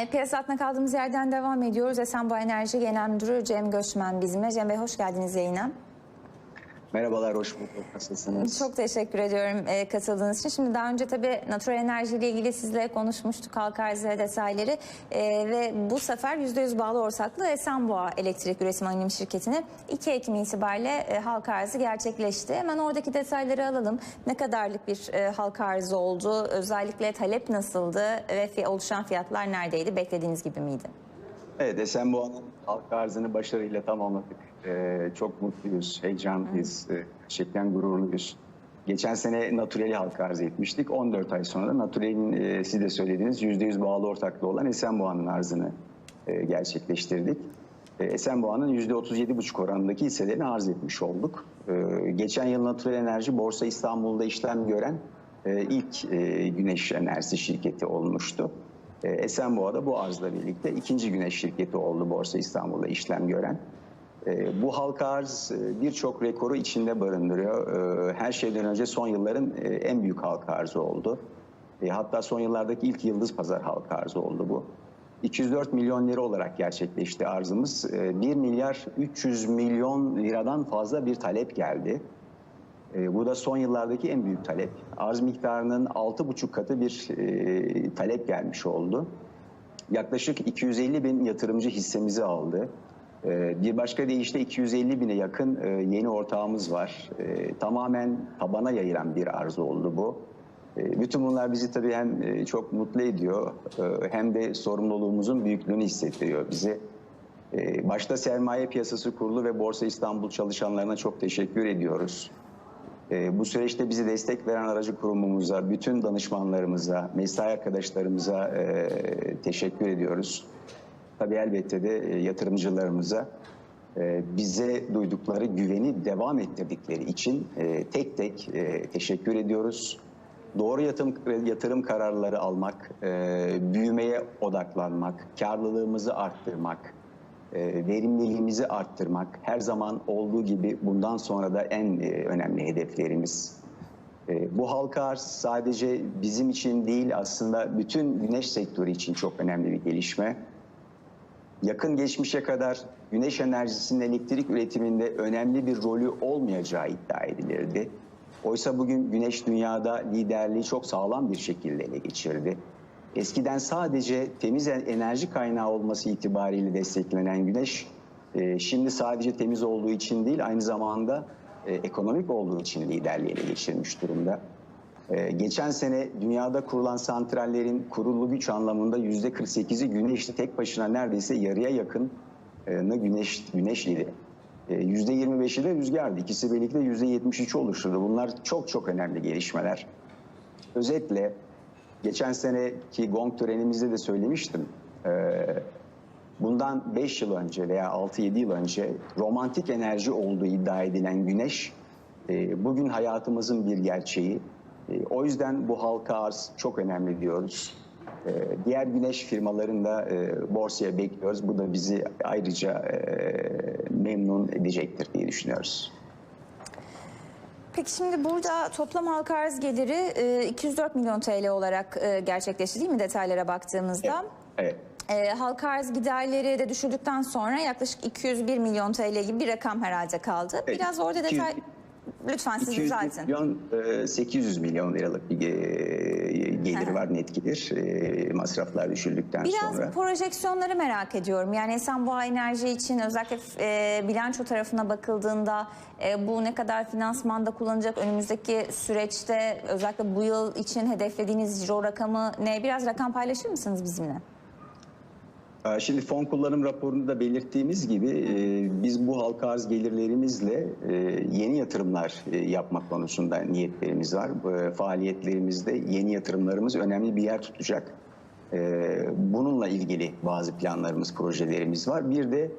E, Piyasa kaldığımız yerden devam ediyoruz. Esenboğa Enerji Genel Müdürü Cem Göçmen bizimle. Cem Bey hoş geldiniz yayına. Merhabalar, hoş bulduk. Nasılsınız? Çok teşekkür ediyorum e, katıldığınız için. Şimdi daha önce tabii natural enerji ile ilgili sizle konuşmuştuk arzı ve detayları. E, ve bu sefer %100 bağlı ortaklığı Esenboğa Elektrik Üretim Anonim Şirketi'ne 2 Ekim itibariyle e, halka arzı gerçekleşti. Hemen oradaki detayları alalım. Ne kadarlık bir e, halka arzı oldu? Özellikle talep nasıldı? Ve oluşan fiyatlar neredeydi? Beklediğiniz gibi miydi? Evet, Esenboğa'nın halka arzını başarıyla tamamladık. Ee, çok mutluyuz, heyecanlıyız, ee, gerçekten gururluyuz. Geçen sene Naturel'i halka arz etmiştik. 14 ay sonra da Naturel'in e, siz de söylediğiniz %100 bağlı ortaklığı olan Esenboğa'nın arzını e, gerçekleştirdik. E, Esenboğa'nın %37,5 oranındaki hisselerini arz etmiş olduk. E, geçen yıl Naturel Enerji Borsa İstanbul'da işlem gören e, ilk e, güneş enerjisi şirketi olmuştu. E, Esenboğa'da bu arzla birlikte ikinci güneş şirketi oldu Borsa İstanbul'da işlem gören. E, Bu halka arz e, birçok rekoru içinde barındırıyor. Her şeyden önce son yılların en büyük halka arzı oldu. Hatta son yıllardaki ilk yıldız pazar halka arzı oldu bu. 204 milyon lira olarak gerçekleşti arzımız. E, 1 milyar 300 milyon liradan fazla bir talep geldi. E, bu da son yıllardaki en büyük talep. Arz miktarının 6,5 katı bir e, talep gelmiş oldu. Yaklaşık 250 bin yatırımcı hissemizi aldı. E, bir başka deyişle 250 bine yakın e, yeni ortağımız var. E, tamamen tabana yayılan bir arz oldu bu. E, bütün bunlar bizi tabii hem e, çok mutlu ediyor e, hem de sorumluluğumuzun büyüklüğünü hissettiriyor bize. E, Başta Sermaye Piyasası Kurulu ve Borsa İstanbul çalışanlarına çok teşekkür ediyoruz. E, Bu süreçte bizi destek veren aracı kurumumuza, bütün danışmanlarımıza, mesai arkadaşlarımıza e, teşekkür ediyoruz. Tabii elbette de e, yatırımcılarımıza e, bize duydukları güveni devam ettirdikleri için tek tek teşekkür ediyoruz. Doğru yatırım, yatırım kararları almak, büyümeye odaklanmak, karlılığımızı arttırmak, verimliliğimizi arttırmak her zaman olduğu gibi bundan sonra da en e, önemli hedeflerimiz. E, Bu halka arz sadece bizim için değil aslında bütün güneş sektörü için çok önemli bir gelişme. Yakın geçmişe kadar güneş enerjisinin elektrik üretiminde önemli bir rolü olmayacağı iddia edilirdi. Oysa bugün güneş dünyada liderliği çok sağlam bir şekilde ele geçirdi. Eskiden sadece temiz enerji kaynağı olması itibariyle desteklenen güneş, e, şimdi sadece temiz olduğu için değil aynı zamanda e, ekonomik olduğu için liderliği ele geçirmiş durumda. Ee, Geçen sene dünyada kurulan santrallerin kurulu güç anlamında yüzde 48'i güneşli tek başına neredeyse yarıya yakın güneş güneşliydi. Ee, Yüzde 25'i de rüzgardı. İkisi birlikte yüzde 73 oluşturdu. Bunlar çok çok önemli gelişmeler. Özetle geçen seneki gong törenimizde de söylemiştim. Ee, Bundan 5 yıl önce veya 6-7 yıl önce romantik enerji olduğu iddia edilen güneş e, bugün hayatımızın bir gerçeği. E, O yüzden bu halka arz çok önemli diyoruz. E, Diğer güneş firmalarını da e, borsaya bekliyoruz. Bu da bizi ayrıca e, memnun edecektir diye düşünüyoruz. Peki şimdi burada toplam halka arz geliri e, 204 milyon TL olarak e, gerçekleşti değil mi detaylara baktığımızda? Evet. E, halka arz giderleri de düşürdükten sonra yaklaşık 201 milyon TL gibi bir rakam herhalde kaldı. Evet, Biraz orada 200 detay lütfen siz 200 düzeltin. milyon, e, 800 milyon liralık bir geliri var net gelir e, masraflar düşürdükten Biraz sonra. projeksiyonları merak ediyorum. Yani Esenboğa Enerji için özellikle e, bilanço tarafına bakıldığında e, bu ne kadar finansmanda kullanacak önümüzdeki süreçte özellikle bu yıl için hedeflediğiniz ciro rakamı ne? Biraz rakam paylaşır mısınız bizimle? Ee, Şimdi fon kullanım raporunda da belirttiğimiz gibi e, biz bu halka arz gelirlerimizle e, yeni yatırımlar e, yapmak konusunda niyetlerimiz var. Faaliyetlerimizde yeni yatırımlarımız önemli bir yer tutacak. Bununla ilgili bazı planlarımız, projelerimiz var. Bir de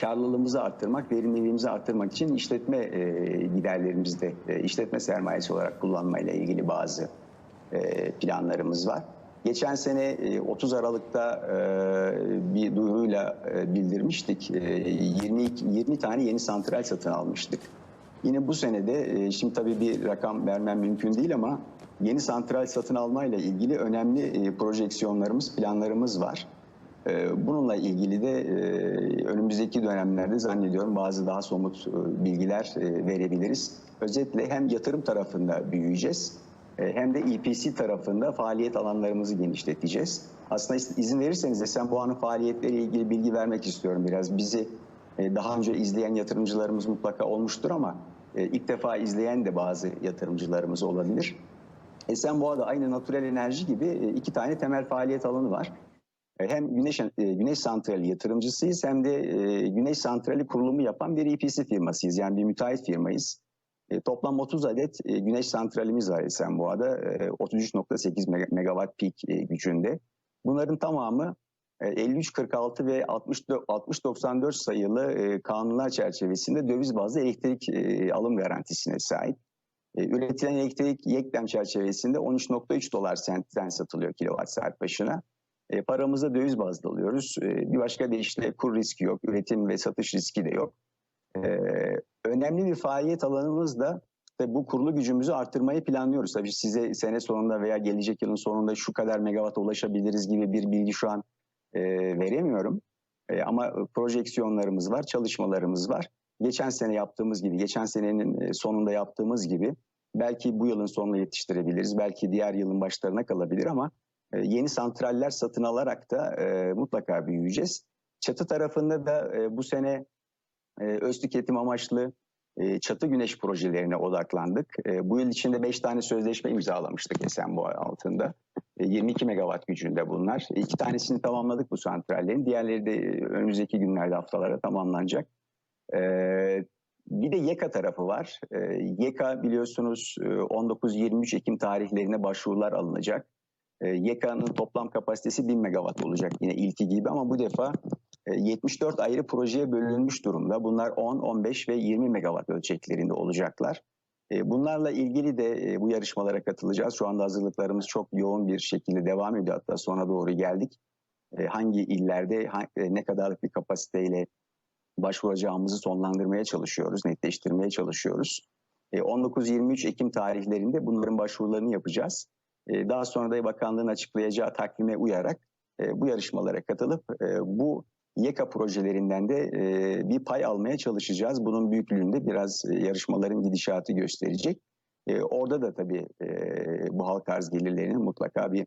karlılığımızı arttırmak, verimliliğimizi arttırmak için işletme giderlerimizde işletme sermayesi olarak kullanmayla ilgili bazı planlarımız var. Geçen sene e, 30 Aralık'ta e, bir duyuruyla e, bildirmiştik. E, 20, 20 tane yeni santral satın almıştık. Yine bu senede, e, şimdi tabii bir rakam vermem mümkün değil ama yeni santral satın almayla ilgili önemli e, projeksiyonlarımız, planlarımız var. E, Bununla ilgili de e, önümüzdeki dönemlerde zannediyorum bazı daha somut e, bilgiler e, verebiliriz. Özetle hem yatırım tarafında büyüyeceğiz e, hem de EPC tarafında faaliyet alanlarımızı genişleteceğiz. Aslında iz- izin verirseniz Esenboğa'nın faaliyetleriyle ilgili bilgi vermek istiyorum biraz. Bizi e, daha önce izleyen yatırımcılarımız mutlaka olmuştur ama e, ilk defa izleyen de bazı yatırımcılarımız olabilir. Esenboğa'da aynı natürel enerji gibi e, iki tane temel faaliyet alanı var. E, Hem güneş e, güneş santrali yatırımcısıyız hem de e, güneş santrali kurulumu yapan bir EPC firmasıyız. Yani bir müteahhit firmayız. E, Toplam 30 adet e, güneş santralimiz var Esenboğa'da. E, 33.8 mega- megawatt peak e, gücünde. Bunların tamamı e, 5346 ve 60 6094 sayılı e, kanunlar çerçevesinde döviz bazlı elektrik e, alım garantisine sahip. E, Üretilen elektrik yeklem çerçevesinde 13.3 dolar sentten satılıyor kilowatt saat başına. E, paramızı döviz bazlı alıyoruz. E, bir başka deyişle kur riski yok, üretim ve satış riski de yok. E, önemli bir faaliyet alanımız da ve bu kurulu gücümüzü arttırmayı planlıyoruz. Tabii size sene sonunda veya gelecek yılın sonunda şu kadar megawatt ulaşabiliriz gibi bir bilgi şu an e, veremiyorum. E, ama projeksiyonlarımız var, çalışmalarımız var. Geçen sene yaptığımız gibi, geçen senenin e, sonunda yaptığımız gibi belki bu yılın sonuna yetiştirebiliriz. Belki diğer yılın başlarına kalabilir ama e, yeni santraller satın alarak da e, mutlaka büyüyeceğiz. Çatı tarafında da e, bu sene e, öz tüketim amaçlı e, çatı güneş projelerine odaklandık. E, bu yıl içinde 5 tane sözleşme imzalamıştık Esenboğa altında. E, 22 megawatt gücünde bunlar. E, İki tanesini tamamladık bu santrallerin. Diğerleri de e, önümüzdeki günlerde haftalara tamamlanacak. E, bir de YEKA tarafı var. E, YEKA biliyorsunuz e, 19-23 Ekim tarihlerine başvurular alınacak. E, YEKA'nın toplam kapasitesi 1000 megawatt olacak yine ilki gibi ama bu defa e, 74 ayrı projeye bölünmüş durumda. Bunlar 10, 15 ve 20 megawatt ölçeklerinde olacaklar. E, Bunlarla ilgili de e, bu yarışmalara katılacağız. Şu anda hazırlıklarımız çok yoğun bir şekilde devam ediyor. Hatta sona doğru geldik. E, Hangi illerde e, ne kadarlık bir kapasiteyle başvuracağımızı sonlandırmaya çalışıyoruz, netleştirmeye çalışıyoruz. E, 19-23 Ekim tarihlerinde bunların başvurularını yapacağız. Daha sonra da bakanlığın açıklayacağı takvime uyarak e, bu yarışmalara katılıp bu YEKA projelerinden de e, bir pay almaya çalışacağız. Bunun büyüklüğünde biraz e, yarışmaların gidişatı gösterecek. E, Orada da tabii bu halk arz gelirlerinin mutlaka bir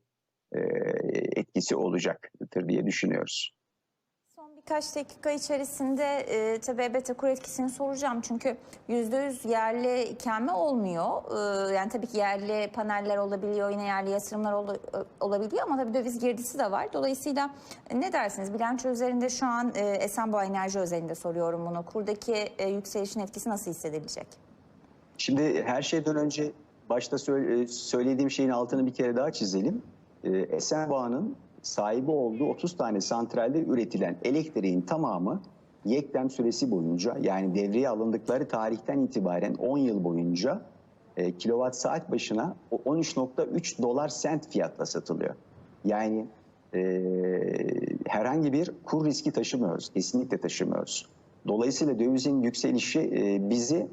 etkisi olacaktır diye düşünüyoruz. Birkaç dakika içerisinde e, tabii elbette kur etkisini soracağım. Çünkü %100 yerli ikame olmuyor. E, yani tabii ki yerli paneller olabiliyor, yine yerli yatırımlar ol- olabiliyor ama tabii döviz girdisi de var. Dolayısıyla e, ne dersiniz? Bilanço üzerinde şu an e, Esenboğa Enerji özelinde soruyorum bunu. Kurdaki e, yükselişin etkisi nasıl hissedilecek? Şimdi her şeyden önce başta söyle- söylediğim şeyin altını bir kere daha çizelim. Esenboğa'nın sahibi olduğu 30 tane santralde üretilen elektriğin tamamı yeklem süresi boyunca yani devreye alındıkları tarihten itibaren 10 yıl boyunca e, kilowatt saat başına o 13.3 dolar sent fiyatla satılıyor. Yani e, herhangi bir kur riski taşımıyoruz. Kesinlikle taşımıyoruz. Dolayısıyla dövizin yükselişi e, bizi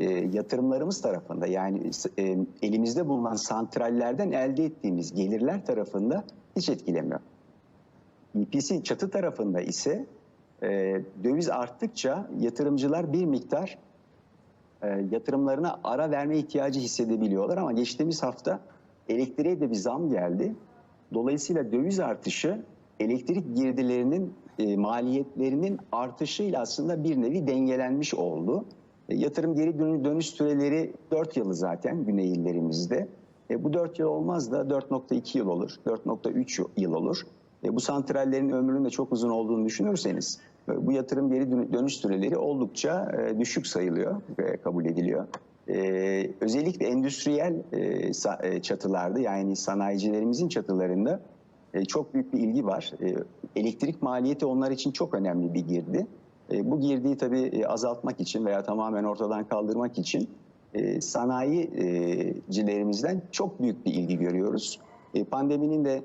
e, yatırımlarımız tarafında yani e, elimizde bulunan santrallerden elde ettiğimiz gelirler tarafında hiç etkilemiyor. EPC çatı tarafında ise e, döviz arttıkça yatırımcılar bir miktar e, yatırımlarına ara verme ihtiyacı hissedebiliyorlar ama geçtiğimiz hafta elektriğe de bir zam geldi. Dolayısıyla döviz artışı elektrik girdilerinin e, maliyetlerinin artışıyla aslında bir nevi dengelenmiş oldu. E, yatırım geri dönü- dönüş süreleri 4 yılı zaten güney illerimizde. E, bu 4 yıl olmaz da 4.2 yıl olur, 4.3 yıl olur. E, bu santrallerin ömrünün de çok uzun olduğunu düşünürseniz e, bu yatırım geri dönü- dönüş süreleri oldukça e, düşük sayılıyor ve kabul ediliyor. E, özellikle endüstriyel e, sa- e, çatılarda yani sanayicilerimizin çatılarında e, çok büyük bir ilgi var. E, elektrik maliyeti onlar için çok önemli bir girdi. E, bu girdiği tabii e, azaltmak için veya tamamen ortadan kaldırmak için e, sanayicilerimizden çok büyük bir ilgi görüyoruz. E, pandeminin de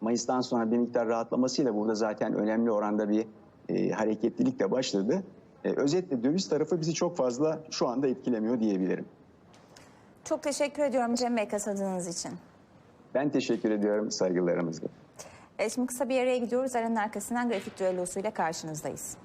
Mayıs'tan sonra bir miktar rahatlamasıyla burada zaten önemli oranda bir e, hareketlilik de başladı. E, özetle döviz tarafı bizi çok fazla şu anda etkilemiyor diyebilirim. Çok teşekkür ediyorum Cem Bey katıldığınız için. Ben teşekkür ediyorum saygılarımızla. E, şimdi kısa bir araya gidiyoruz. Aranın arkasından grafik düellosuyla karşınızdayız.